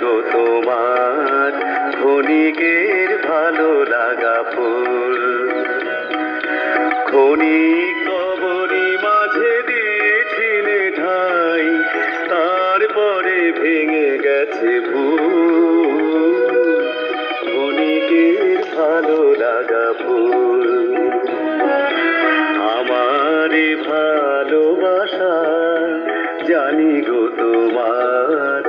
গো তোমার ক্ষণিকের ভালো লাগা ফুল। ক্ষণিক কবরি মাঝে দিয়েছিলে ঠাই তারপরে ভেঙে গেছে ভুল। ক্ষণিকের ভালো লাগা ফুল। জানি গো তোমার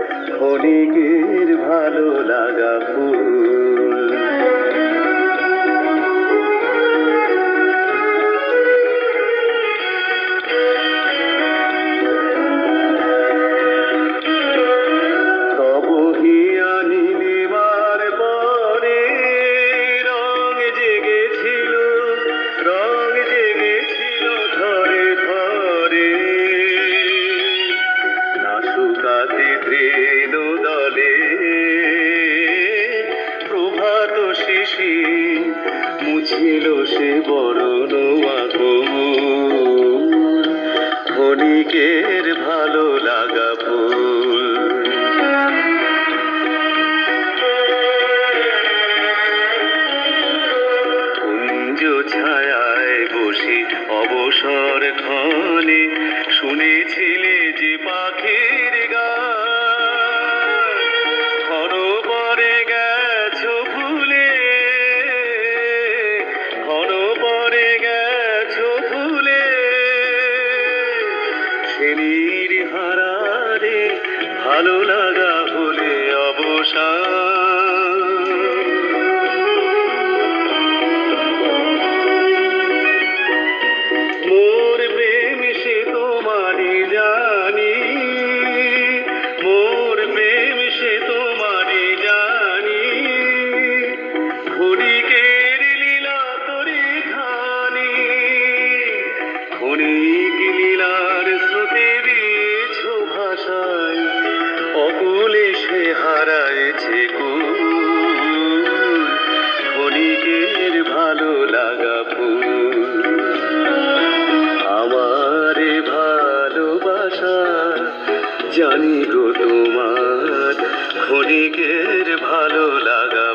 অনেকের ভালো লাগা ফুল। মুছিল সে বরণ ক্ষণিকের ভালো লাগা ফুল। কুঞ্জ ছায়ায় বসে অবসর ক্ষণে শুনেছিলে যে পাখির সেনির হারারে ভালো লাগা হলে অবসান লাগা ফুল। আমারে ভালোবাসা জানি গো তোমার ক্ষণিকের ভালো লাগা